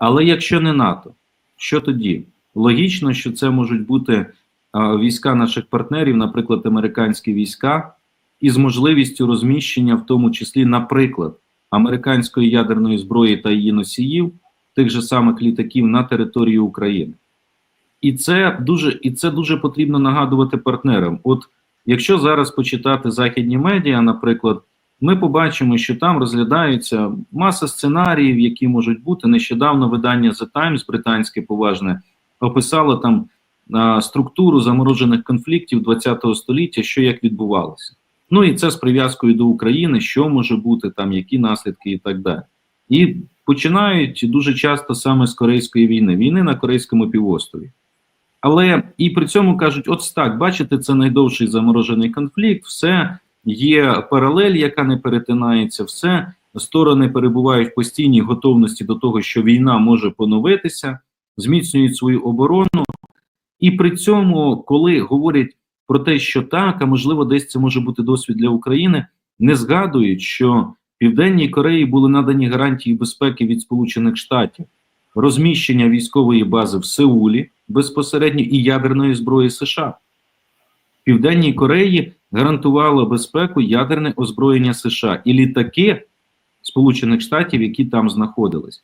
Але якщо не НАТО, що тоді? Логічно, що це можуть бути війська наших партнерів, наприклад, американські війська, із можливістю розміщення, в тому числі, наприклад, американської ядерної зброї та її носіїв, тих же самих літаків на території України. І це дуже і це дуже потрібно нагадувати партнерам. От якщо зараз почитати західні медіа, наприклад, ми побачимо, що там розглядаються маса сценаріїв, які можуть бути. Нещодавно видання The Times, британське поважне, описало там а, структуру заморожених конфліктів ХХ століття, що як відбувалося. Ну і це з прив'язкою до України, що може бути там, які наслідки і так далі. І починають дуже часто саме з Корейської війни, війни на Корейському півострові. Але і при цьому кажуть: от так, бачите, це найдовший заморожений конфлікт, все є паралель, яка не перетинається, все сторони перебувають в постійній готовності до того, що війна може поновитися, зміцнюють свою оборону. І при цьому, коли говорять про те, що так, а можливо, десь це може бути досвід для України, не згадують, що Південній Кореї були надані гарантії безпеки від Сполучених Штатів, розміщення військової бази в Сеулі безпосередньо і ядерної зброї США. Південній Кореї гарантувало безпеку ядерне озброєння США і літаки Сполучених Штатів, які там знаходились.